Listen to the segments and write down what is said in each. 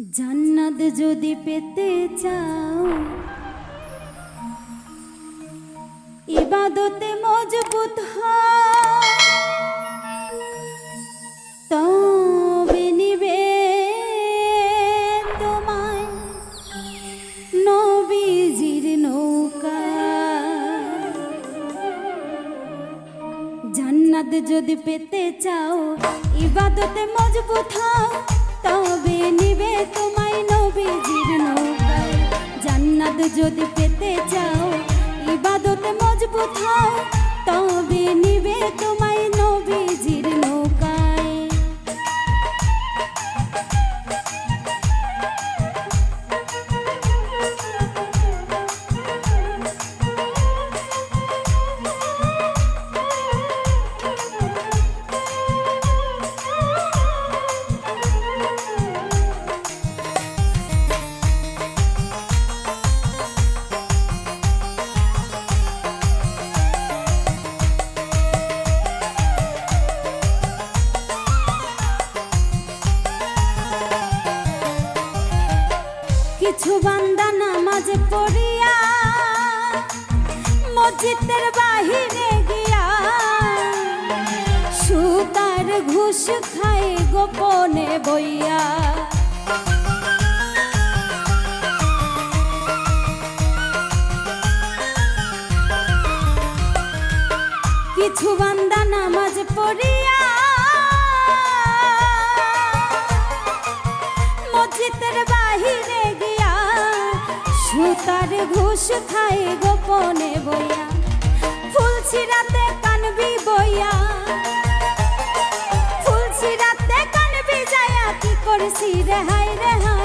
জান্নাত যদি পেতে চাও, ইবাদতে মজবুত তবে নিবে তোমায় নবীজির নৌকা। জান্নাত যদি পেতে চাও, ইবাদতে মজবুত হও, তবে যদি পেতে চাও ইবাদতে মজবুত হও তবে নিবে তোমায় বান্দা নামাজ পড়িয়া মসজিদের বাহিরে গিয়া সুতার ঘুষ খায় গোপনে বইয়া। কিছু বান্দা নামাজ পড়িয়া মসজিদের বাহিরে সুতার ঘুষ খায় গোপনে বইয়া। ফুল ছিড়াতে কানবি বইয়া। ফুল ছিড়াতে কানবি যায়া, কি করছি রেহাই রেহাই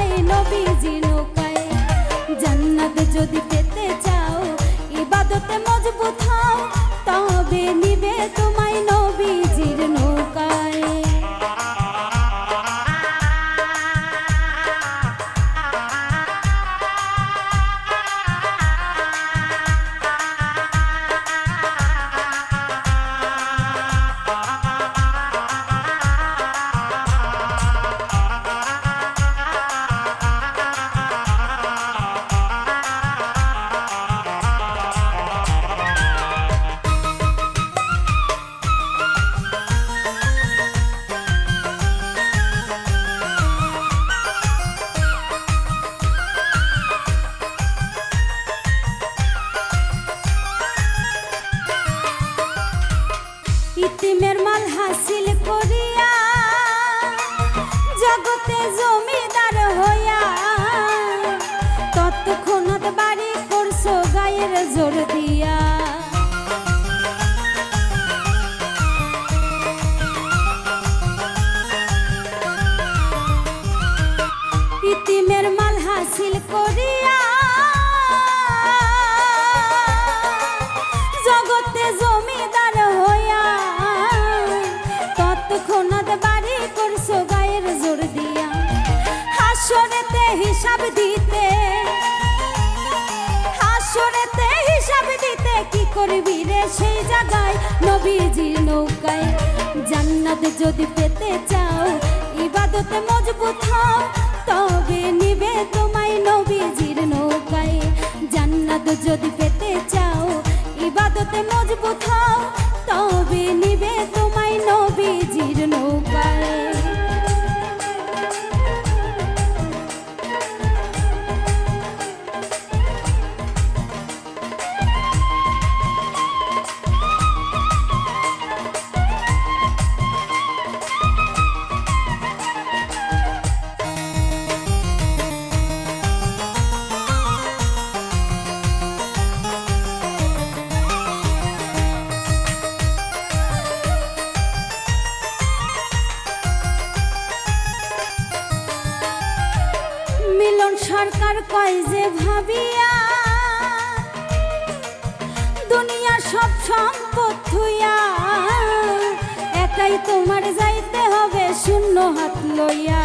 হাসরেতে হিসাব দিতে কি করবি রে সেই জায়গায় নবীজির নৌকায় জান্নাত যদি পেতে চাও, ইবাদতে মজবুত হও, তবে নিবে সরকার কয় যে ভাবিয়া, দুনিয়া সব সম্পদ একাই তোমার যাইতে হবে শূন্য হাত লইয়া।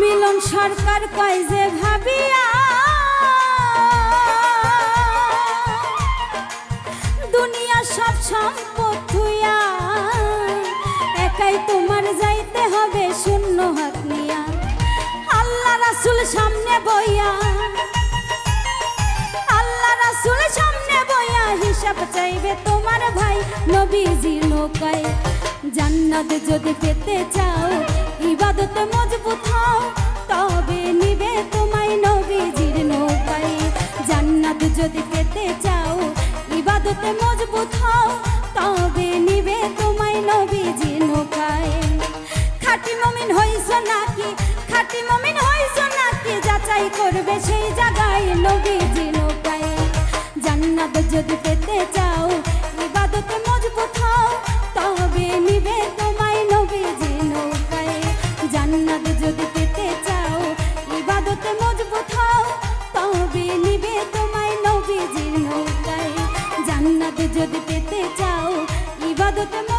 মিলন সরকার কয় যে ভাবিয়া একাই তোমার যাইতে হবে শূন্য হাত আল্লাহ রাসুল সামনে আল্লাহ রাসুল সামনে হিসাব চাইবে তোমার ভাই নবীজি জান্নাত যদি পেতে চাও, ইবাদত মজবুত হও, তবে নিবে নাকি? খাঁটি মমিন হইছ নাকি? যাচাই করবে সেই জায়গায় নবীজি নৌকায়। জান্নাত যদি পেতে চাও, ইবাদতে মজবুত হও, তবে নিবে তোমায় নবীজি নৌকায়। জান্নাত যদি পেতে চাও, ইবাদতে মজবুত হও, তবে নিবে তোমায় নবীজি নৌকায়। জান্নাত যদি পেতে চাও, ইবাদতে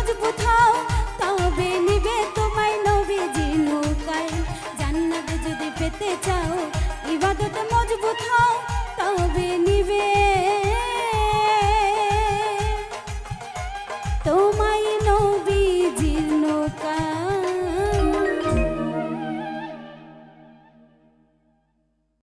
ইবাদতে